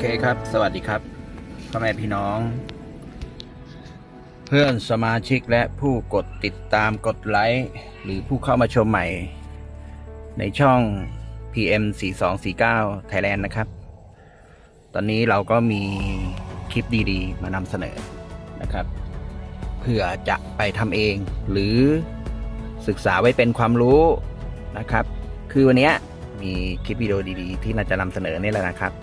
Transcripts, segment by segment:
เคครับ สวัสดีครับพ่อแม่พี่น้อง เพื่อนสมาชิกและผู้กดติดตามกดไลค์หรือผู้เข้ามาชมใหม่ ในช่อง PM 4249 Thailand นะครับ ตอนนี้เราก็มีคลิปดีๆ มานำเสนอนะครับ เพื่อจะไปทำเองหรือศึกษาไว้เป็นความรู้นะครับ คือวันนี้มีคลิปวิดีโอดีๆ ที่น่าจะนำเสนอนี่แหละนะครับ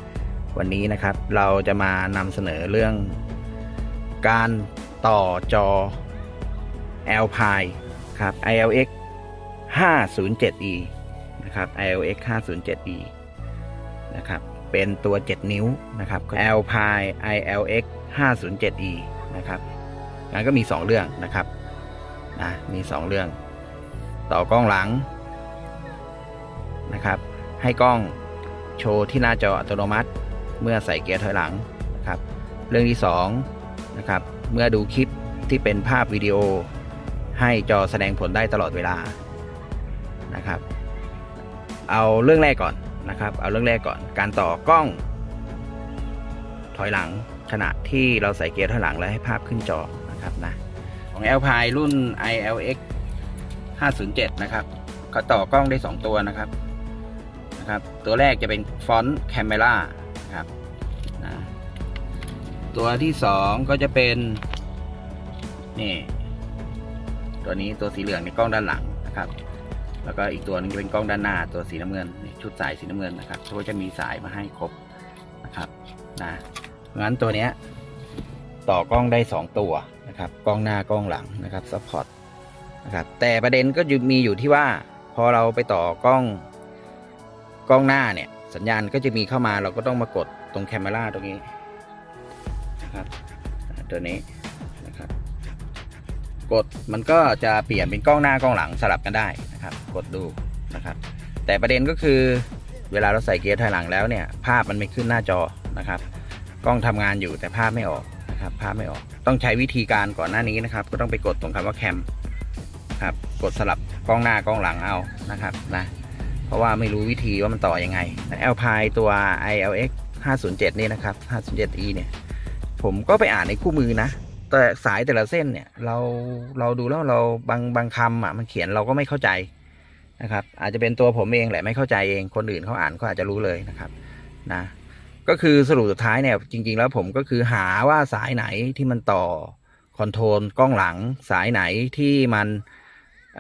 วันนี้นะครับเราจะมานำเสนอเรื่อง การต่อจอ Alpine ครับ ILX 507E นะครับ ILX 507E นะครับเป็นตัว 7 นิ้วนะครับ Alpine ILX 507E นะครับงั้นก็มี 2 เรื่องนะครับนะมี 2 เรื่อง ต่อกล้องหลังนะครับ ให้กล้องโชว์ที่หน้าจออัตโนมัติ เมื่อใส่เกียร์ถอยหลังนะครับเรื่องที่2นะครับเมื่อดูคลิปที่เป็นภาพวิดีโอ ให้จอแสดงผลได้ตลอดเวลานะครับเอาเรื่องแรกก่อนนะครับ เอาเรื่องแรกก่อนการต่อกล้อง ถอยหลังขณะที่เราใส่เกียร์ถอยหลังแล้วให้ภาพขึ้นจอนะครับนะของ l p i รุ่น ILX 507 นะครับเขาต่อกล้องได้ 2 ตัวนะครับนะครับ ตัวแรกจะเป็นฟอนต์แคมเมรา ครับนะตัวที่2ก็จะเป็นนี่ตัวนี้ตัวสีเหลืองในกล้องด้านหลังนะครับ แล้วก็อีกตัวหนึงจะเป็นกล้องด้านหน้าตัวสีน้ำเงินชุดสายสีน้ำเงินนะครับเขาก็จะมีสายมาให้ครบนะครับนะเพราะงั้นตัวเนี้ยต่อกล้องได้ 2 ตัวนะครับกล้องหน้ากล้องหลังนะครับซัพพอร์ตนะครับแต่ประเด็นก็มีอยู่ที่ว่า พอเราไปต่อกล้องกล้องหน้าเนี่ย สัญญาณก็จะมีเข้ามาเราก็ต้องมากดตรงแคมเมราตรงนี้นะครับตัวนี้นะครับกดมันก็จะเปลี่ยนเป็นกล้องหน้ากล้องหลังสลับกันได้นะครับ กดดูนะครับ แต่ประเด็นก็คือเวลาเราใส่เกียร์ถอยหลังแล้วเนี่ย ภาพมันไม่ขึ้นหน้าจอนะครับ กล้องทำงานอยู่แต่ภาพไม่ออกนะครับ ภาพไม่ออก ต้องใช้วิธีการก่อนหน้านี้นะครับ ก็ต้องไปกดตรงคำว่าแคมครับ กดสลับกล้องหน้ากล้องหลังเอานะครับนะ เพราะว่าไม่รู้วิธีว่ามันต่อยังไง Alpine ตัว ILX 507 นี่นะครับ 507E เนี่ย ผมก็ไปอ่านในคู่มือนะ แต่สายแต่ละเส้นเนี่ย เราเราดูแล้วเราบางบางคำอะมันเขียนเราก็ไม่เข้าใจนะครับ อาจจะเป็นตัวผมเองแหละไม่เข้าใจเอง คนอื่นเขาอ่านก็อาจจะรู้เลยนะครับนะก็คือสรุปสุดท้ายเนี่ยจริง ๆ แล้วผมก็คือหาว่าสายไหนที่มันต่อคอนโทรลกล้องหลังสายไหนที่มัน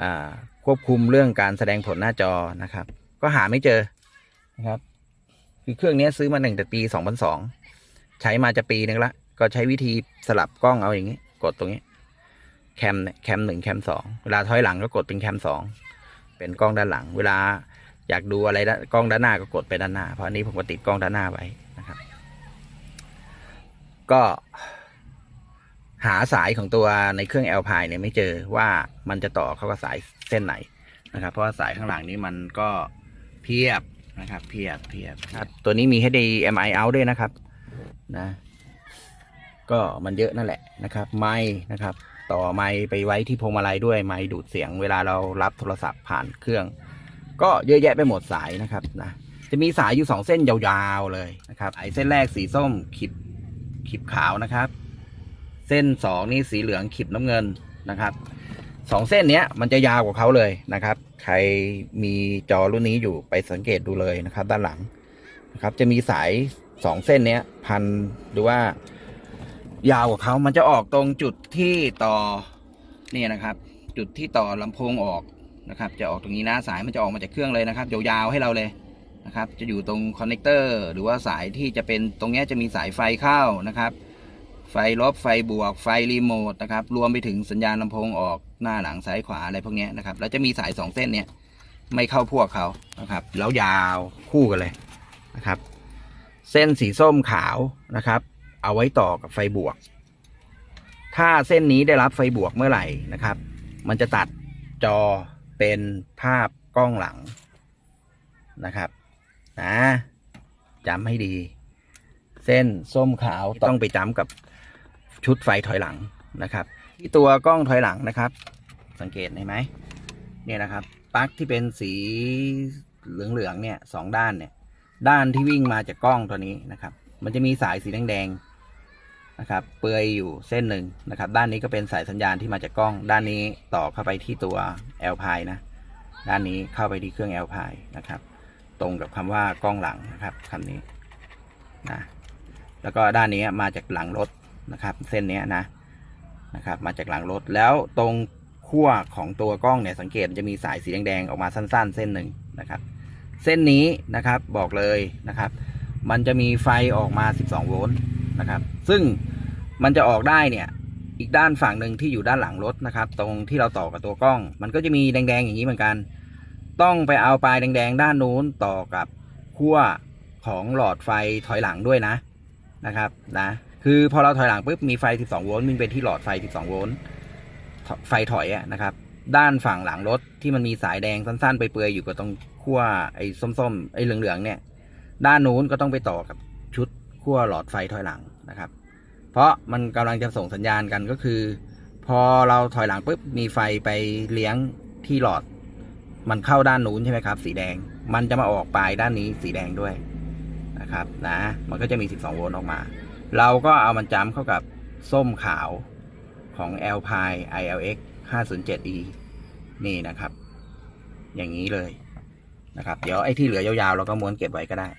อ่า ควบคุมเรื่องการแสดงผลหน้าจอนะครับ ก็หาไม่เจอนะครับ คือเครื่องนี้ซื้อมาหนึ่งแต่ปี 2002 ใช้มาจะปีนึงละ ก็ใช้วิธีสลับกล้องเอาอย่างนี้ กดตรงนี้ แคมเนี่ยแคมหนึ่งแคมสองเวลาถอยหลังก็กดเป็นแคมสองเป็นกล้องด้านหลัง เวลาอยากดูอะไรด้านกล้องด้านหน้าก็กดไปด้านหน้า เพราะอันนี้ผมก็ติดกล้องด้านหน้าไว้นะครับ ก็ หาสายของตัวในเครื่อง Alpine เนี่ยไม่เจอว่ามันจะต่อเข้ากับสายเส้นไหนนะครับ เพราะว่าสายข้างหลังนี้มันก็เพียบนะครับ เพียบเพียบครับตัวนี้มี HDMI out ด้วยนะครับนะก็มันเยอะนั่นแหละนะครับไม้นะครับ ต่อไม้ไปไว้ที่พวงมาลัยด้วยไม้ดูดเสียงเวลาเรารับโทรศัพท์ผ่านเครื่อง ก็เยอะแยะไปหมดสายนะครับนะจะมีสายอยู่สองเส้นยาวๆเลยนะครับไอเส้นแรกสีส้มขีดขีดขาวนะครับ เส้นสองนี่สีเหลืองขีดน้ำเงินนะครับสองเส้นเนี้ยมันจะยาวกว่าเขาเลยนะครับ ใครมีจอรุ่นนี้อยู่ไปสังเกตดูเลยนะครับ ด้านหลังนะครับ จะมีสายสองเส้นเนี้ยพันหรือว่า ยาวกว่าเขามันจะออกตรงจุดที่ต่อนี่นะครับ จุดที่ต่อลำโพงออกนะครับ จะออกตรงนี้นะสายมันจะออกมาจากเครื่องเลยนะครับยาวๆให้เราเลยนะครับ จะอยู่ตรงคอนเนคเตอร์หรือว่าสายที่จะเป็นตรงนี้จะมีสายไฟเข้านะครับ ไฟลบไฟบวกไฟรีโมทนะครับ รวมไปถึงสัญญาณลำโพงออกหน้าหลังซ้ายขวาอะไรพวกนี้นะครับ แล้วจะมีสายสองเส้นเนี้ยไม่เข้าพวกเขานะครับ แล้วยาวคู่กันเลยนะครับ เส้นสีส้มขาวนะครับ เอาไว้ต่อกับไฟบวก ถ้าเส้นนี้ได้รับไฟบวกเมื่อไหร่นะครับ มันจะตัดจอเป็นภาพกล้องหลังนะครับนะจำให้ดี เส้นส้มขาวต้องไปจ้ำกับชุดไฟถอยหลังนะครับ ที่ตัวกล้องถอยหลังนะครับ สังเกตเห็นไหมเนี่ยนะครับปลั๊กที่เป็นสีเหลืองๆเนี่ยสองด้านเนี่ย ด้านที่วิ่งมาจากกล้องตัวนี้นะครับ มันจะมีสายสีแดงๆนะครับ เปลือยอยู่เส้นหนึ่งนะครับ ด้านนี้ก็เป็นสายสัญญาณที่มาจากกล้อง ด้านนี้ต่อเข้าไปที่ตัว L พายนะด้านนี้เข้าไปที่เครื่อง L พายนะครับ ตรงกับคำว่ากล้องหลังนะครับคำนี้นะ แล้วก็ด้านนี้มาจากหลังรถนะครับ เส้นนี้นะนะครับ มาจากหลังรถแล้วตรงขั้วของตัวกล้องเนี่ยสังเกตจะมีสายสีแดงๆออกมาสั้น ๆ เส้นหนึ่งนะครับ เส้นนี้นะครับบอกเลยนะครับ มันจะมีไฟออกมา 12 โวลต์นะครับ ซึ่งมันจะออกได้เนี่ยอีกด้านฝั่งหนึ่งที่อยู่ด้านหลังรถนะครับ ตรงที่เราต่อกับตัวกล้อง มันก็จะมีแดงๆอย่างนี้เหมือนกัน ต้องไปเอาปลายแดงๆ ด้านนู้นต่อกับขั้วของหลอดไฟถอยหลังด้วยนะ นะครับนะคือพอเราถอยหลังปุ๊บมีไฟ 12 โวลต์วิ่งไปที่หลอดไฟ 12 โวลต์ไฟถอยอะนะครับ ด้านฝั่งหลังรถที่มันมีสายแดงสั้นๆไปเปื่อยอยู่กับตรงขั้วไอ้ส้มๆไอ้เหลืองๆเนี่ย ด้านนู้นก็ต้องไปต่อกับชุดขั้วหลอดไฟถอยหลังนะครับ เพราะมันกำลังจะส่งสัญญาณกันก็คือ พอเราถอยหลังปุ๊บมีไฟไปเลี้ยงที่หลอด มันเข้าด้านนู้นใช่ไหมครับ สีแดงมันจะมาออกปลายด้านนี้สีแดงด้วย นะครับนะมันก็จะมี 12 โวลต์ออกมา เราก็เอามันจ้ำเข้ากับส้มขาวของ l p i ILX 507E นี่นะครับ อย่างนี้เลยนะครับ เดี๋ยวไอ้ที่เหลือยาวๆ เราก็ม้วนเก็บไว้ก็ได้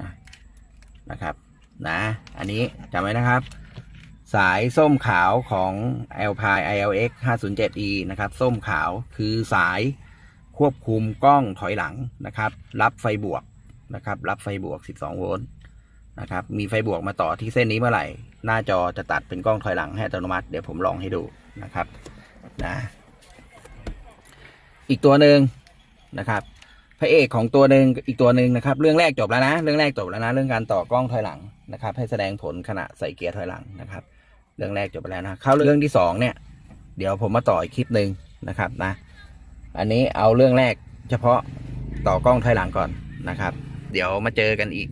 นะนะครับนะอันนี้จำไว้นะครับ สายส้มขาวของ l p i ILX 507E นะครับ ส้มขาวคือสายควบคุมกล้องถอยหลังนะครับ รับไฟบวก นะครับ รับไฟบวก 12 โวลต์นะครับ มีไฟบวกมาต่อที่เส้นนี้เมื่อไหร่ หน้าจอจะตัดเป็นกล้องถอยหลังให้อัตโนมัติ เดี๋ยวผมลองให้ดูนะครับนะอีกตัวหนึ่งนะครับ พระเอกของตัวหนึ่งอีกตัวหนึ่งนะครับ เรื่องแรกจบแล้วนะ เรื่องแรกจบแล้วนะ เรื่องการต่อกล้องถอยหลังนะครับ ให้แสดงผลขณะใส่เกียร์ถอยหลังนะครับ เรื่องแรกจบไปแล้วนะ เข้าเรื่องที่สองเนี่ย เดี๋ยวผมมาต่ออีกคลิปหนึ่งนะครับนะ อันนี้เอาเรื่องแรกเฉพาะต่อกล้องถอยหลังก่อนนะครับ เดี๋ยวมาเจอกันอีก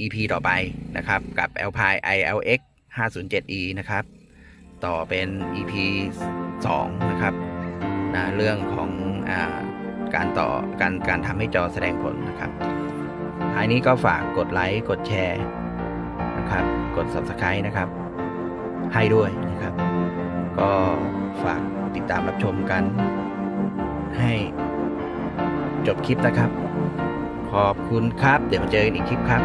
EP ต่อไปนะครับ กับ Alpine ILX 507E นะครับ ต่อเป็น EP 2 นะครับนะเรื่องของอาการต่อการการทำให้จอแสดงผลนะครับท้ายนี้ก็ฝากกดไลค์กดแชร์นะครับ กด Subscribe นะครับ ให้ด้วยนะครับ ก็ฝากติดตามรับชมกันให้จบคลิปนะครับ ขอบคุณครับ เดี๋ยวมาเจอกันอีกคลิปครับ